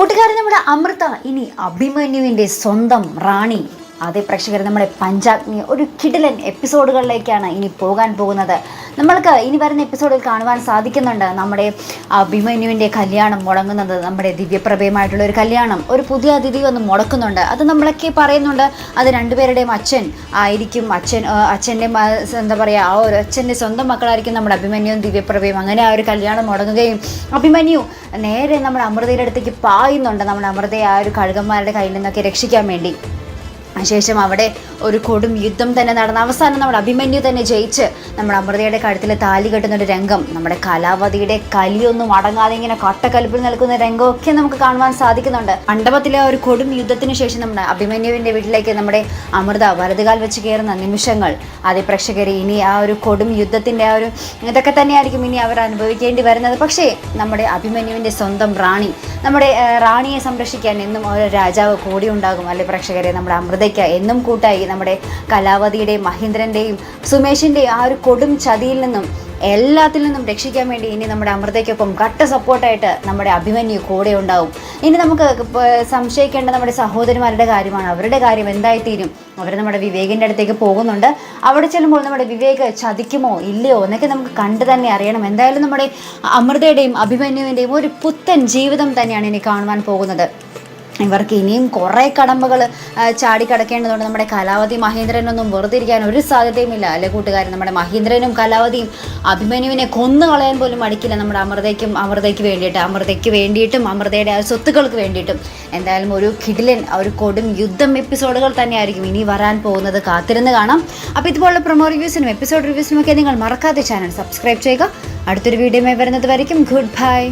കൂട്ടുകാരൻ നമ്മുടെ അമൃത ഇനി അഭിമന്യുവിന്റെ സ്വന്തം റാണി. അതേ പ്രേക്ഷകർ നമ്മുടെ പഞ്ചാഗ്നി ഒരു കിടിലൻ എപ്പിസോഡുകളിലേക്കാണ് ഇനി പോകാൻ പോകുന്നത്. നമ്മൾക്ക് ഇനി വരുന്ന എപ്പിസോഡിൽ കാണുവാൻ സാധിക്കുന്നുണ്ട്. നമ്മുടെ അഭിമന്യുവിന്റെ കല്യാണം മുടങ്ങുന്നത് നമ്മുടെ ദിവ്യപ്രഭയമായിട്ടുള്ള ഒരു കല്യാണം ഒരു പുതിയ അതിഥി വന്ന് മുടക്കുന്നുണ്ട്. അത് നമ്മളൊക്കെ പറയുന്നുണ്ട്. അത് രണ്ടുപേരുടെയും അച്ഛൻ ആയിരിക്കും. അച്ഛൻ അച്ഛന്റെ എന്താ പറയുക ആ ഒരു അച്ഛന്റെ സ്വന്തം മക്കളായിരിക്കും നമ്മുടെ അഭിമന്യുവും ദിവ്യപ്രഭയും. അങ്ങനെ ആ ഒരു കല്യാണം മുടങ്ങുകയും അഭിമന്യു നേരെ നമ്മുടെ അമൃതയുടെ അടുത്തേക്ക് പായുന്നുണ്ട്. നമ്മുടെ അമൃതയെ ആ ഒരു കഴുകന്മാരുടെ കയ്യിൽ നിന്നൊക്കെ രക്ഷിക്കാൻ വേണ്ടി. ശേഷം അവിടെ ഒരു കൊടും യുദ്ധം തന്നെ നടന്ന. അവസാനം നമ്മുടെ അഭിമന്യു തന്നെ ജയിച്ച് നമ്മുടെ അമൃതയുടെ കഴുത്തിൽ താലി കെട്ടുന്ന ഒരു രംഗം നമ്മുടെ കലാവതിയുടെ കലിയൊന്നും അടങ്ങാതെ ഇങ്ങനെ കട്ടക്കലിപ്പിൽ നിൽക്കുന്ന രംഗമൊക്കെ നമുക്ക് കാണുവാൻ സാധിക്കുന്നുണ്ട്. മണ്ഡപത്തിലെ ഒരു കൊടും യുദ്ധത്തിന് ശേഷം നമ്മുടെ അഭിമന്യുവിന്റെ വീട്ടിലേക്ക് നമ്മുടെ അമൃത വലതുകാൽ വെച്ച് കയറുന്ന നിമിഷങ്ങൾ അതേ പ്രേക്ഷകരെ ഇനി ആ ഒരു കൊടും യുദ്ധത്തിന്റെ ആ ഒരു ഇതൊക്കെ തന്നെയായിരിക്കും ഇനി അവർ അനുഭവിക്കേണ്ടി വരുന്നത്. പക്ഷേ നമ്മുടെ അഭിമന്യുവിന്റെ സ്വന്തം റാണി നമ്മുടെ റാണിയെ സംരക്ഷിക്കാൻ എന്നും ഒരു രാജാവ് കൂടി ഉണ്ടാകും അല്ലെ പ്രേക്ഷകരെ നമ്മുടെ അമൃതയ്ക്ക് എന്നും കൂട്ടായി നമ്മുടെ കലാവതിയുടെയും മഹേന്ദ്രന്റെയും സുമേഷിന്റെയും ആ ഒരു കൊടും ചതിയിൽ നിന്നും എല്ലാത്തിൽ നിന്നും രക്ഷിക്കാൻ വേണ്ടി ഇനി നമ്മുടെ അമൃതയ്ക്കൊപ്പം കട്ട സപ്പോർട്ടായിട്ട് നമ്മുടെ അഭിമന്യു കൂടെ ഉണ്ടാവും. ഇനി നമുക്ക് സംശയിക്കേണ്ട നമ്മുടെ സഹോദരിമാരുടെ കാര്യമാണ്. അവരുടെ കാര്യം എന്തായിത്തീരും? അവർ നമ്മുടെ വിവേകിന്റെ അടുത്തേക്ക് പോകുന്നുണ്ട്. അവിടെ ചെല്ലുമ്പോൾ നമ്മുടെ വിവേക് ചതിക്കുമോ ഇല്ലയോ എന്നൊക്കെ നമുക്ക് കണ്ടു തന്നെ അറിയണം. എന്തായാലും നമ്മുടെ അമൃതയുടെയും അഭിമന്യുവിന്റെയും ഒരു പുത്തൻ ജീവിതം തന്നെയാണ് ഇനി കാണുവാൻ പോകുന്നത്. ഇവർക്ക് ഇനിയും കുറേ കടമ്പകൾ ചാടിക്കടക്കേണ്ടതുണ്ട് നമ്മുടെ കലാവതി മഹേന്ദ്രനൊന്നും വെറുതെ ഇരിക്കാൻ ഒരു സാധ്യതയുമില്ല. അല്ലെ കൂട്ടുകാരൻ നമ്മുടെ മഹേന്ദ്രനും കലാവതിയും അഭിമന്യുവിനെ കൊന്നു കളയാൻ പോലും മടിക്കില്ല. നമ്മുടെ അമൃതയ്ക്കും അമൃതയ്ക്ക് വേണ്ടിയിട്ട് അമൃതയ്ക്ക് വേണ്ടിയിട്ടും അമൃതയുടെ ആ സ്വത്തുക്കൾക്ക് വേണ്ടിയിട്ടും. എന്തായാലും ഒരു കിടിലൻ ഒരു കൊടും യുദ്ധം എപ്പിസോഡുകൾ തന്നെയായിരിക്കും ഇനി വരാൻ പോകുന്നത്. കാത്തിരുന്ന് കാണാം. അപ്പോൾ ഇതുപോലുള്ള പ്രൊമോ റിവ്യൂസിനും എപ്പിസോഡ് റിവ്യൂസിനും ഒക്കെ നിങ്ങൾ മറക്കാതെ ചാനൽ സബ്സ്ക്രൈബ് ചെയ്യുക. അടുത്തൊരു വീഡിയോയുമായി വരുന്നത് വരയ്ക്കും. Good bye.